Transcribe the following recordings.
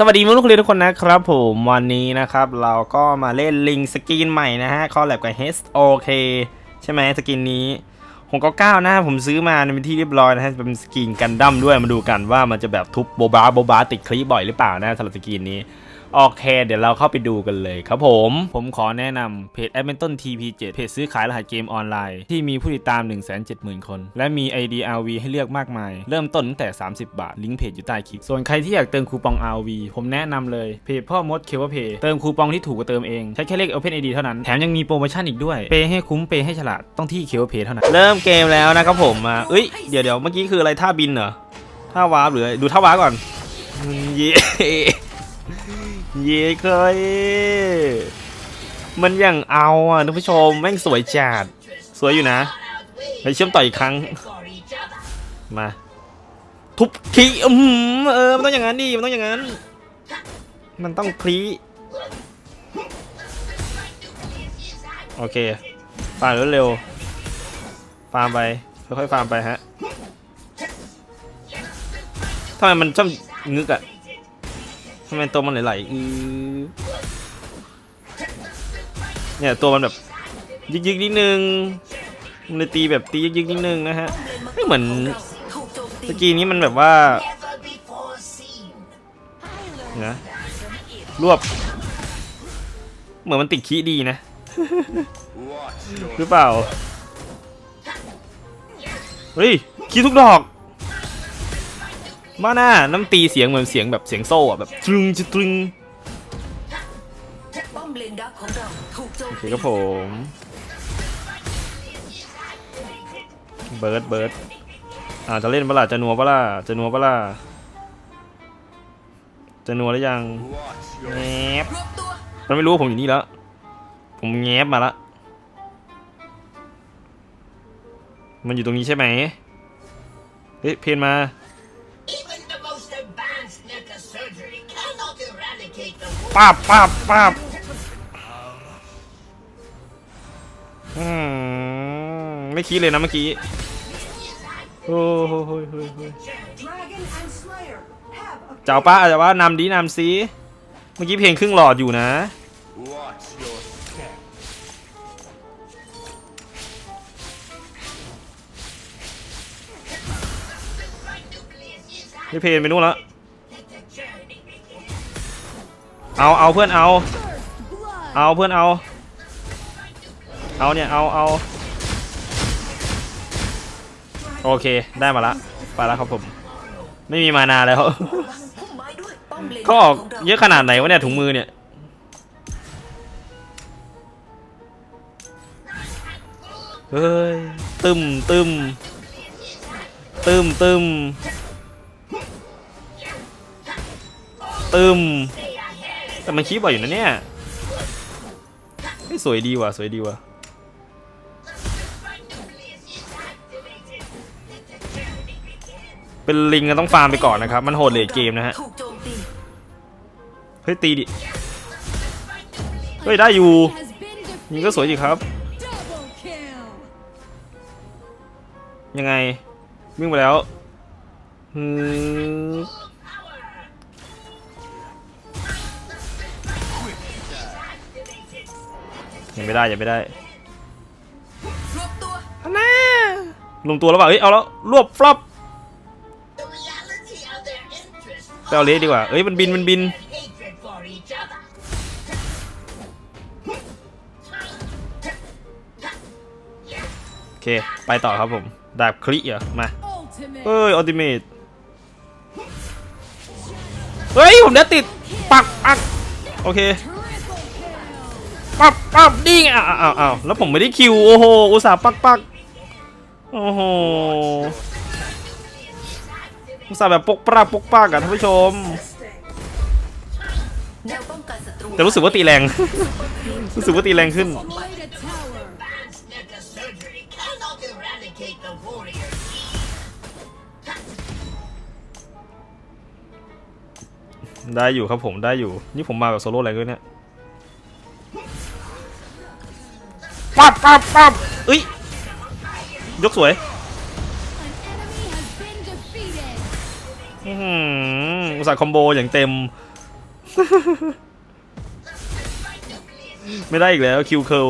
สวัสดีมุกเรียนทุกคนนะครับผมวันนี้นะครับเราก็มาเล่นลิงสกินใหม่นะฮะคอลแลบกับ HOK ใช่ไหมสกินนี้699นะผมซื้อมาเป็นที่เรียบร้อยนะฮะเป็นสกินกันดั้มด้วยมาดูกันว่ามันจะแบบทุบโบบาโบบาติดคลิปบ่อยหรือเปล่านะสำหรับสกินนี้ โอเค เดี๋ยวเราเข้าไปดูกันเลยครับผม ผมขอแนะนำเพจ a d m i n t o n TP7 เพจซื้อขายรหัสเกมออนไลน์ ที่มีผู้ติดตาม 170,000 คน และมี ID RV ให้เลือกมากมาย เริ่มต้นตั้งแต่ 30 บาท ลิงก์เพจอยู่ใต้คลิป ส่วนใครที่อยากเติมคูปอง RV ผมแนะนำเลยเพจพ่อมดเคเวเพย์เติมคูปองที่ถูกกว่าเติมเอง ใช้แค่เลข Open ID เท่านั้น แถมยังมีโปรโมชั่นอีกด้วย เปย์ให้คุ้มเปย์ให้ฉลาดต้องที่เคเวเพย์เท่านั้น เริ่มเกมแล้วนะครับผมมาเอ้ย เดี๋ยวเดี๋ยวเมื่อกี้คืออะไรท่าบินเหรอ ท่าวาร์ปหรืออะไรดูท่าวาร์ปก่อนอืมเย่ เย้เคยมันอย่างเอาอะท่านผู้ชมแม่งสวยจัดสวยอยู่นะไปเชื่อมต่ออีกครั้ง มา ทุบคลีอืมเออมันต้องอย่างนั้นดิมันต้องอย่างนั้น มันต้องคลีโอเคฟาร์มเร็วๆฟาร์มไปค่อยๆฟาร์มไปฮะทำไมมันชอบงึกอะ ทำไมตัวมันไหลๆอือเนี่ยตัวมันแบบยึกๆนิดนึงมันเลยตีแบบตียึกๆนิดนึงนะฮะไม่เหมือนตะกี้นี้มันแบบว่านะรวบ เหมือนมันติดขี้ดีนะ หรือเปล่า เฮ้ย ขี้ทุกดอก มาหน้าน้ำตีเสียงเหมือนเสียงแบบเสียงโซ่อะแบบตรึงจะตรึงป้อมเลนดักของเราถูกโจมโอเคตีครับผม เบิร์ดเบิร์ดอ่าจะเล่นเปะล่าจะนัวเปะล่าจะนัวเปะล่าจะนัวหรือยังแงบรวบตัวมันไม่รู้ว่าผมอยู่นี่แล้ว ผมแงบมาละ มันอยู่ตรงนี้ใช่ไหมเฮ้ยเพนมา ป้าบป้าบป้าบอืมไม่คิดเลยนะเมื่อกี้โอ้โหเจ้าป้าอาจจะว่านำดีนำซีเมื่อกี้เพลงครึ่งหลอดอยู่นะ นี่เพลงไปนู่นแล้ว เอาเอาเพื่อนเอา เอาเพื่อนเอา เอาเนี่ยเอาเอาโอเคได้มาละไปแล้วครับผม ไม่มีมานาแล้วพุ่มไม้ด้วยป้อมเลนเขาออกขงราเยอะขนาดไหนวะเนี่ยถุงมือเนี่ยเฮ้ยตึมตึมตึมตึมตึม แต่มันคีบบ่อยอยู่นะเนี่ยสวยดีว่ะสวยดีว่ะเป็นลิงก็ต้องฟาร์มไปก่อนนะครับ มันโหดเลดเกมนะฮะเฮ้ยตีดิเฮ้ยได้อยู่ยิงก็สวยดีครับ ยังไงวิ่งไปแล้วอืม ยังไม่ได้ยังไม่ได้รวบตัวอันน่าลงตัวแล้วเปล่าเฮ้ยเอาแล้วรวบฟลอป The reality of their interest ไปเอาเลสดีกว่าเอ้ยมันบินมันบิน and hatred for each other. โอเค ไปต่อครับผมดาบคลิเหรอมาเฮ้ยอัลติเมทเฮ้ย ผมเดี๋ยวติด ปักปักโอเค ปักปักดิ้งอ้าวอ้าวอ้าวแล้วผมไม่ได้คิวโอ้โหอุตส่าห์ปักปักโอ้โหอุตส่าห์แบบปกปรากปกปากอะท่านผู้ชม แต่รู้สึกว่าตีแรง รู้สึกว่าตีแรงขึ้น ได้อยู่ครับผมได้อยู่ นี่ผมมาแบบโซโล่แรด้วยเนี่ย ปั๊บปั๊บปั๊บเอ้ยยกสวยอื้อหืออุตส่าห์คอมโบอย่างเต็ม ไม่ได้อีกแล้วคิวเคิล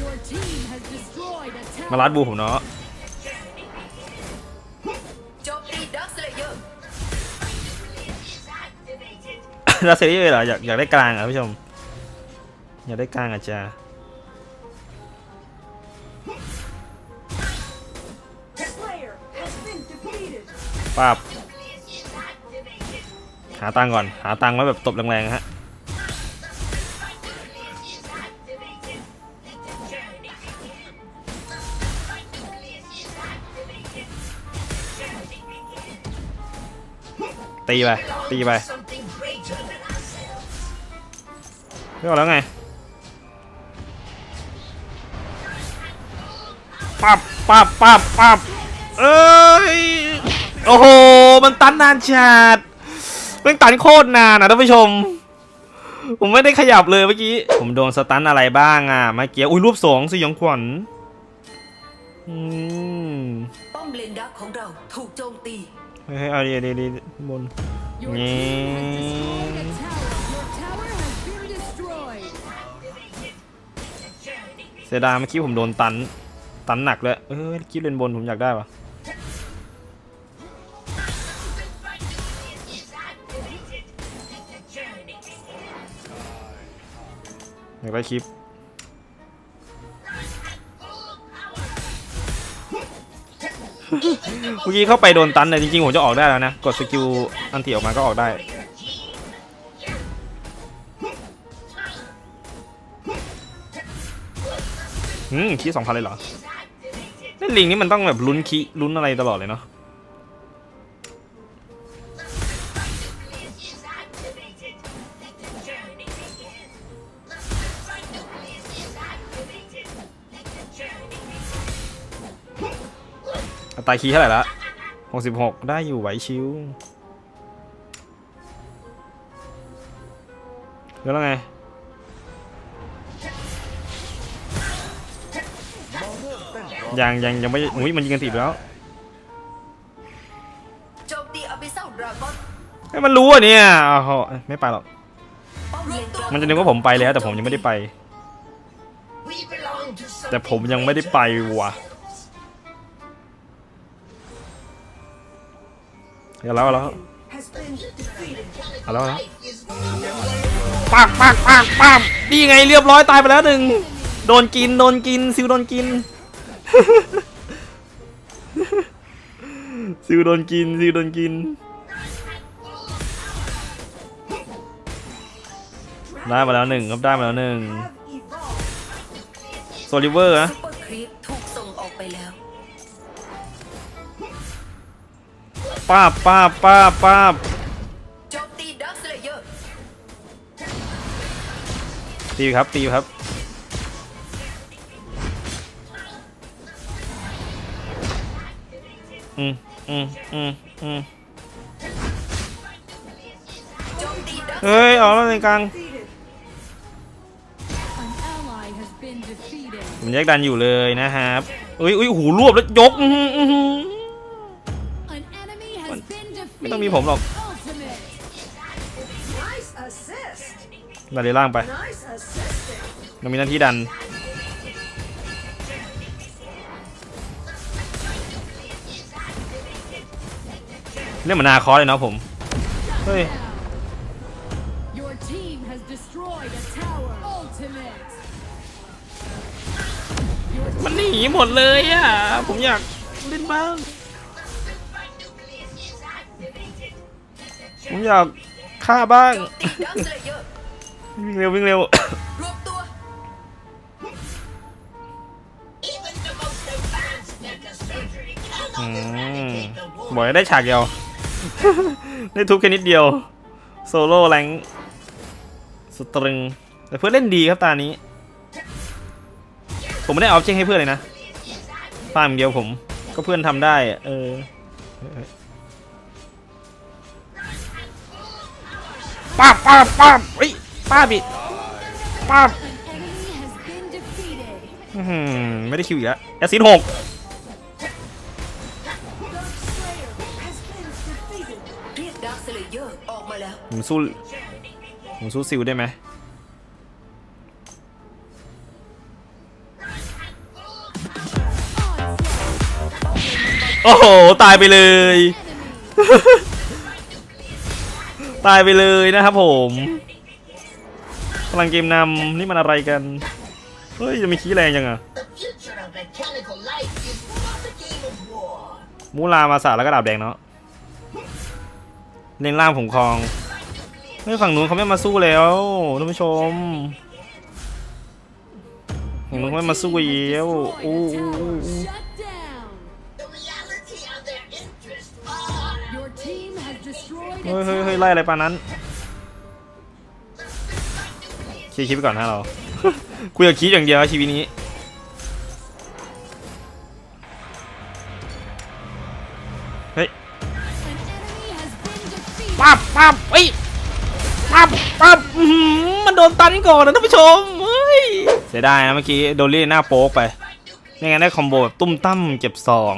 Your team has destroyed a มา tower. ลัดบูผมเนาะ เราเซรีส์เหรออยากอยากได้กลางเหรอะผู้ชม อยากได้กลางอะจ้าป้าบหาตังก่อน หาตังไว้แบบตบแรงๆฮะตีไปตีไป เรียกแล้วไงปับปับปับปับเอ้ย โอ้โห มันตันนานจัดมันตันโคตรนานนะท่านผู้ชม ผมไม่ได้ขยับเลยเมื่อกี้ ผมโดนสตันอะไรบ้างอะเมื่อกี้ อุ้ยรูปสองสยองขวัญอืมป้อมเลนดักของเราถูกโจมตี เฮ้ยเอาดีดีดีบน Your สียดายเมื่อกี้ผมโดนตัน ตันหนักเลย เออคิดเลนบนผมอยากได้ปะอยากได้คลิปเมื่อกี้เข้าไปโดนตันเลยจริงๆผมจะออกได้แล้วนะ กดสกิลอันตีออกมาก็ออกได้ อืมคีสองพันเลยเหรอเล่นลิงนี่มันต้องแบบลุ้นคีลุ้นอะไรตลอดเลยเนาะอัตราคีเท่าไหร่ละหกสิบหกได้อยู่ไหวชิวแล้วไง ยังยังยังไม่อุ้ยมันยิงกันติดแล้วโจมตีอบิเซลดราก้อนไอ้ยมันรู้อะเนี่ยโอ้โหไม่ไปหรอก ป้อมเลนกลางมันจะนึกว่าผมไปแล้ว แต่ผมยังไม่ได้ไป We belong to แต่ something ผมยังไม่ได้ไปว่ะเอาแล้วเอาแล้ว Has been defeated. เอาแล้วเอาแล้ว Life is ปักปักปักปักนี่ไงเรียบร้อยตายไปแล้วหนึ่งโดนกินโดนกินซิวโดนกิน ซิวโดนกินซิวโดนกิน ได้มาแล้วหนึ่งครับได้มาแล้วหนึ่ง Have evolved. โซลิเวอร์นะซุปเปอร์ครีปถูกส่งออกไปแล้ว ป้าบป้าบป้าบป้าบโจมตีดักสเลเยอร์ตีครับตีครับ อืมอืมอืมอืมโจมตีดักเฮ้ยออกแล้วในกลาง Defeated. An ally has been defeated. ผมแยกดันอยู่เลยนะครับอุ้ยอุ้ยหูรวบแล้วยกอื้อหืออื้อหือ An enemy has been ไม่ต้อง defeated. มีผมหรอก Ultimate. Nice assist. ดันเลยล่างไป Nice assisting. เรามีหน้าที่ดัน เรื่องเหมือนนาคอสเลยเนาะผม เฮ้ย Your team has destroyed a tower. Ultimate. Your มันหนีหมดเลยอะ ผมอยากเล่นบ้าง ผมอยากฆ่าบ้างโจมตีดักสเลเยอร์วิ่งเร็ววิ่งเร็ว รวบตัว even the most advanced mecha surgery อื cannot ม eradicate the บอก wound. ให้ได้ฉากเดียว ได้ทุบแค่นิดเดียวโซโล่แรงสตรึง แต่เพื่อนเล่นดีครับตานี้ ผมไม่ได้เอาเช็คให้เพื่อนเลยนะฟาร์มอย่างเดียวผมก็เพื่อนทำได้อะเออป้าบป้าบป้าบเฮ้ยป้าบอีกป้าบ An enemy has been defeated. อื้อหือไม่ได้คิวอีกแล้วแอซิดหก มาแล้ว ผมสู้ ผมสู้ซิลได้ไหมโอ้โห ตายไปเลย ตายไปเลยนะครับผมพลังเกมนำนี่มันอะไรกัน เฮ้ยจะมีขี้แรงยังอะมูลามาสาแล้วก็ดาบแดงเนาะ เลนล่างผมคลองไม่ฝั่งนู้นเขาไม่มาสู้แล้วท่านผู้ชมฝั่งนู้นไม่มาสู้แล้วโอ้โอ้โอ้โอ้ Shut down. The reality of their interests are. Your team has destroyed เฮ้ยเฮ้ยเฮ้ยไล่อะไรปานนั้นเคลียร์คลิปไปก่อนฮะเราคุยกับคลิปอย่างเดียวชีวิตนี้ ปั๊บปั๊บเอ้ยปั๊บปั๊บมันโดนตันก่อนนะท่านผู้ชมเฮ้ยเสียดายนะเมื่อกี้โดลี่หน้าโป๊กไปไม่งั้นได้คอมโบแบบตุ้มตั้มเก็บสอง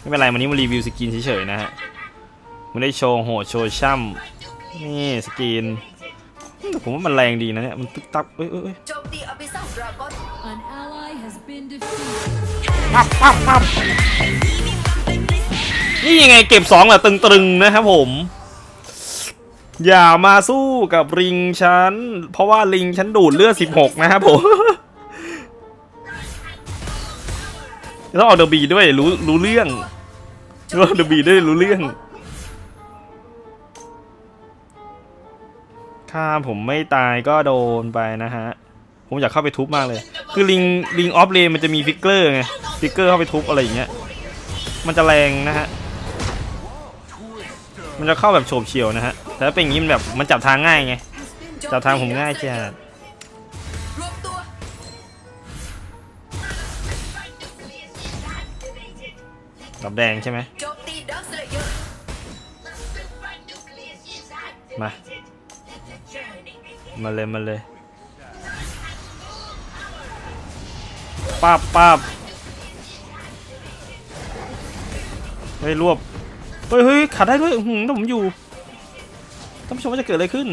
ไม่เป็นไรวันนี้มารีวิวสกินเฉยๆนะฮะไม่ได้โชว์โหดโชว์ช่ำนี่สกินแต่ผมว่ามันแรงดีนะเนี่ยมันตึ๊กตักเอ้ยเอ้ย ปั๊บปั๊บปั๊บนี่ยังไงเก็บสองเหรอตึงๆนะครับผม อย่ามาสู้กับลิงฉัน เพราะว่าลิงฉันดูดเลือด16 นะครับผมต้องเอาเดบีด้วยรู้รู้เรื่องรู้เดอะบีด้วยรู้เรื่องถ้าผมไม่ตายก็โดนไปนะฮะ ผมอยากเข้าไปทุบมากเลย คือลิงลิงออฟเลนมันจะมีฟิกเกอร์ไงฟิกเกอร์เข้าไปทุบอะไรอย่างเงี้ยมันจะแรงนะฮะมันจะเข้าแบบโฉบเฉี่ยวนะฮะแต่ถ้าเป็นอย่างนี้มันแบบมันจับทางง่ายไงจับทางผมง่ายจัดดับแดงใช่ไหมมา มาเลย มาเลย ป้าบป้าบเฮ้ยรวบเฮ้ยเฮ้ยขัดได้ด้วยหืมถ้าผมอยู่ท่านผู้ชมว่าจะเกิดอะไรขึ้น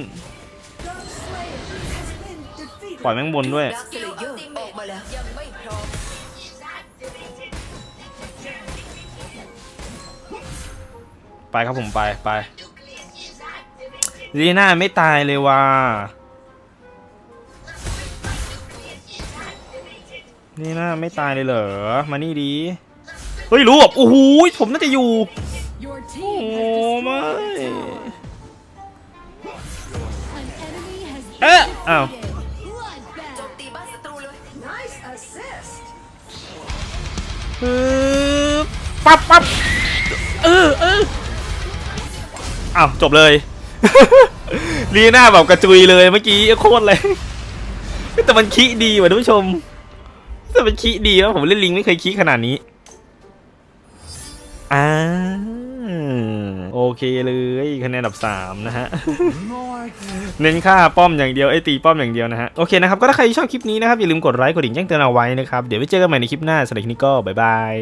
ปล่อยแมงบนด้วยดักสเลเยอร์ออกมาแล้วยังไม่พร้อมไปครับผมไปไปลีน่าไม่ตายเลยว่ะ ลีน่าไม่ตายเลยเหรอ มานี่ดี เฮ้ยรู้แบบโอ้โหผมน่าจะอยู่ Your โอ้ team ไม่ has destroyed a tower. An enemy has been เอ๊ะอ้าวโจม Bloodbath. ตีบ้านศัตรูเลย Nice assist. ปึ๊บปั๊บปั๊บเออเอออ้าวจบเลยลีน่าแบบกระจุยเลยเมื่อกี้โคตรแรงแต่มันขี้ดีว่ะท่านผู้ชม แต่มันขี้ดีแล้วผมเล่นลิงไม่เคยขี้ขนาดนี้อ่าโอเคเลยคะแนนอันดับสามนะฮะ เน้นค่าป้อมอย่างเดียวไอตีป้อมอย่างเดียวนะฮะ โอเคนะครับ ก็ถ้าใครชอบคลิปนี้นะครับ อย่าลืมกดไลค์กดดิ่งแจ้งเตือนเอาไว้นะครับ เดี๋ยวไว้เจอกันใหม่ในคลิปหน้าสำหรับคลิปนี้ก็บ๊ายบาย